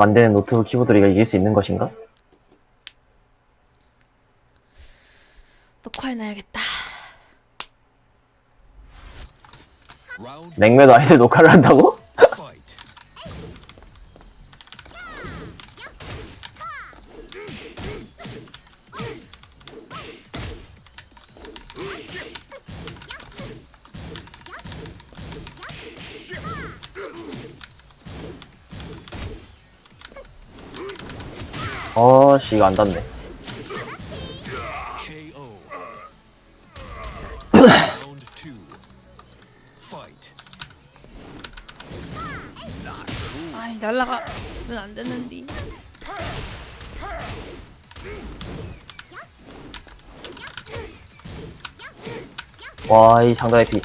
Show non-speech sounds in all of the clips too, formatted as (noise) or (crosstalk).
만드는 노트북 키보드를 이길 수 있는 것인가? 녹화해놔야겠다. 냉매도 아이들 녹화를 한다고? 어씨 이거 안 닿네. 아이 날라가면 안 되는데. 와이 장단의 피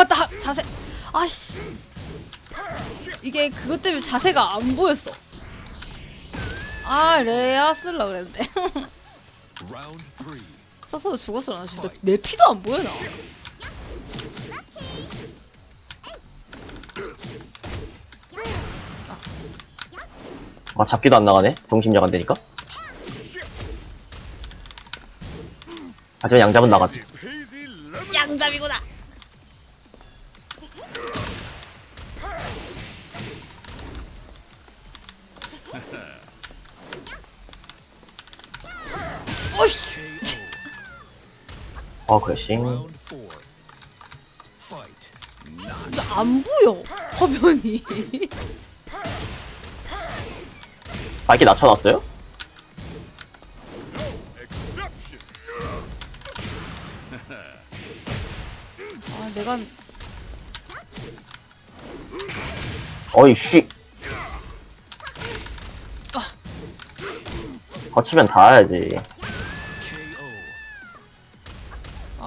맞다 하- 자세. 아씨. 이게 그것 때문에 자세가 안 보였어. 아 레아 쓸라 그랬는데. 써서 죽었어 나? 진짜 내 피도 안 보여 나? 아 잡기도 안 나가네? 정신력 안 되니까? 하지만 양잡은 나가지. 양잡이구나 어이씨. 어 그래싱 Round four. Fight. 안 보여 화면이 밝기 낮춰놨어요? 아 내가 어이 씨 아. 거치면 닿아야지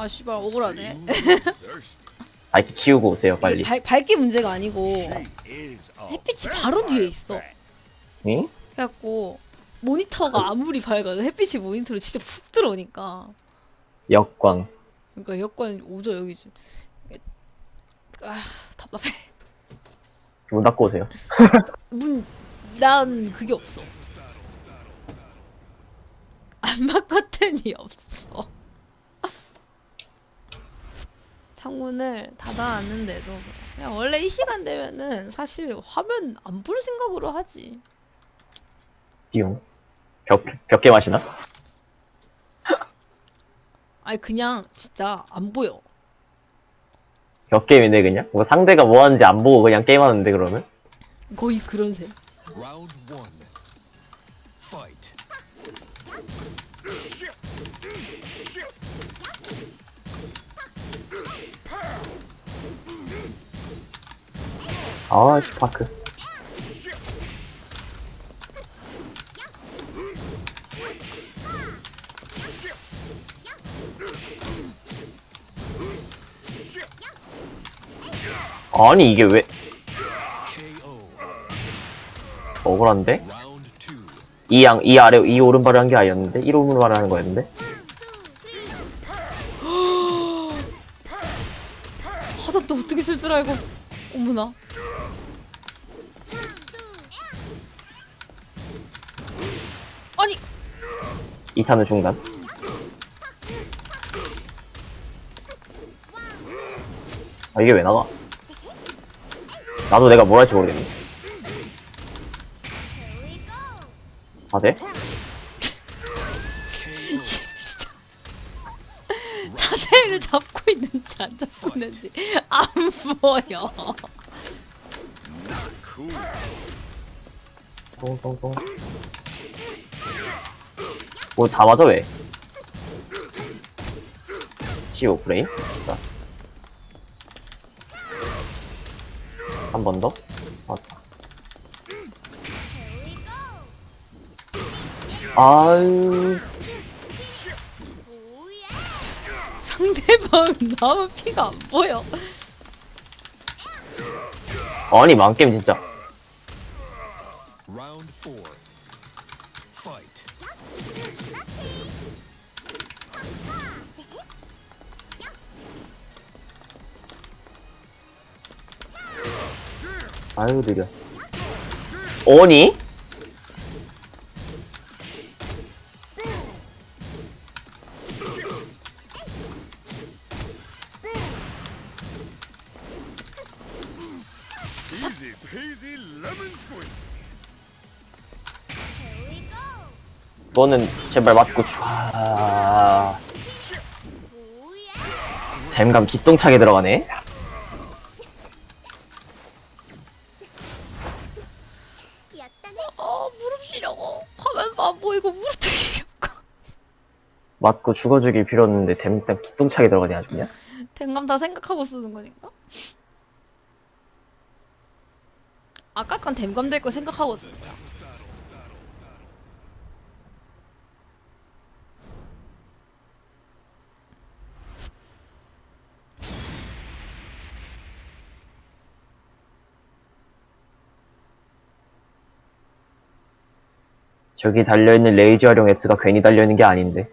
아 씨발 억울하네. (laughs) 밝기 키우고 오세요 빨리. 이게 발, 밝기 문제가 아니고 햇빛이 바로 뒤에 있어. 응? 그래갖고 모니터가 아무리 밝아도 햇빛이 모니터로 직접 푹 들어오니까. 역광. 그러니까 여권 오죠 여기 좀아 답답해. 문 닫고 오세요. (laughs) 문 난 그게 없어. 안마 커튼이 없어 창문을 닫아놨는데도 그냥 원래 이 시간 되면은 사실 화면 안 볼 생각으로 하지 띠용 벽, 벽게 마시나? (laughs) 아니 그냥 진짜 안 보여 벽게임이네 그냥? 뭐 상대가 뭐 하는지 안 보고 그냥 게임하는데 그러면? 거의 그런 셈 Round one. Fight. 아 슈파크 아니 이게 왜. 억울한데? 이 양, 이 아래, 이 오른발을 한 게 아니었는데? 이 오른발을 하는 거였는데? 줄 알고 어머나 아니 2타는 중단 아 이게 왜 나가? 나도 내가 뭘 할지 모르겠네 아 돼? 자세를 잡고 있는지 안 잡고 있는지 안 보여. 똥똥똥 뭐다 맞아 왜? 시오 브레인? 한번 더? 맞다 아유 (laughs) 상대방 남은 피가 안 보여. 아니 망게임 진짜 Round four. Fight. 아유 느려 아니? 너는 제발 맞고 촤 댐감 기똥차게 들어가네 어 무릎 쉬려고 화면 안 보이고 무릎 쉬려고. 맞고 죽어주길 빌었는데 댐감 기똥차게 들어가네 아주 그냥 댕감 다 생각하고 쓰는 거니까. 아까 건 댐감 될 거 생각하고 쓰. 저기 달려있는 레이저 활용 S가 괜히 달려있는 게 아닌데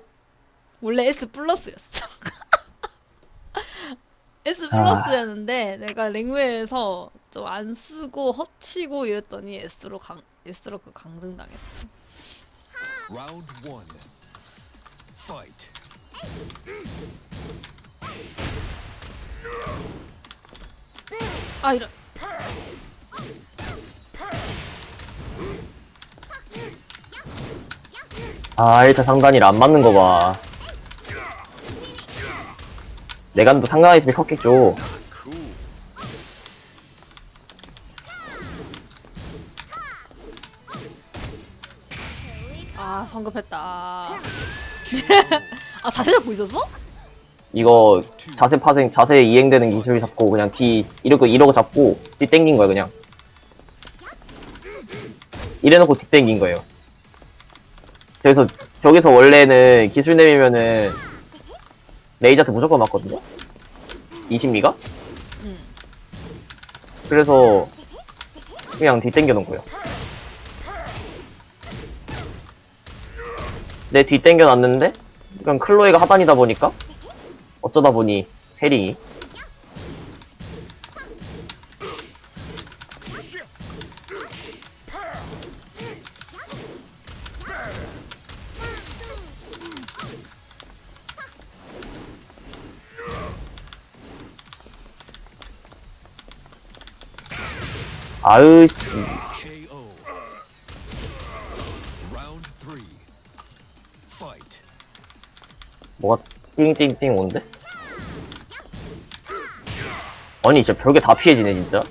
원래 S 플러스였어. (laughs) S 아. 플러스였는데 내가 랭웨에서 좀 안 쓰고 헛치고 이랬더니 S로 강 S로 그 강등당했어. Round one. Fight. 아 이런. 아 일단 상단이라 안 맞는 거 봐 내간도 상단에 있으면 컸겠죠. 아 성급했다. (laughs) 아 자세 잡고 있었어? 이거 자세 파생 자세 이행되는 기술 잡고 그냥 뒤 이러고 이러고 잡고 뒤 땡긴 거야 그냥 이래놓고 뒤 땡긴 거예요 그래서 저기서 원래는 기술 내리면은 레이저트 무조건 맞거든요? 20미가? 응. 그래서 그냥 뒤 땡겨 놓은 거예요. 내 뒤 땡겨 놨는데? 그냥 클로이가 하단이다 보니까 어쩌다 보니 해링이 아으씨. 뭐가 띵띵띵 온대? 아니 진짜 별게 다 피해지네 진짜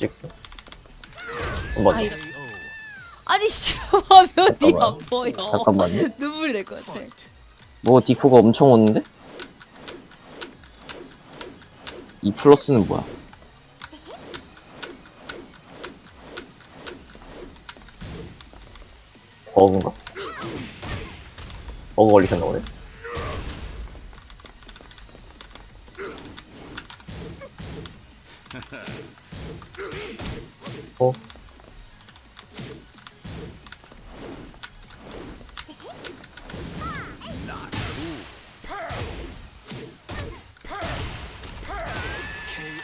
찍고 한번 아 이런. KO. 아니 씨 화면이 잠깐만. 안 보여. 잠깐만요. (laughs) 눈물 날 것 같아. 뭐 디코가 엄청 오는데? 이 플러스는 뭐야? 버그인가? 버그 걸리셨나 보네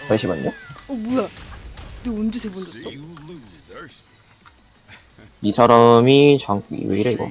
잠시만요 어 뭐야? 너 언제 세 번 줬어? 이 사람이 장, 왜 이래 이거?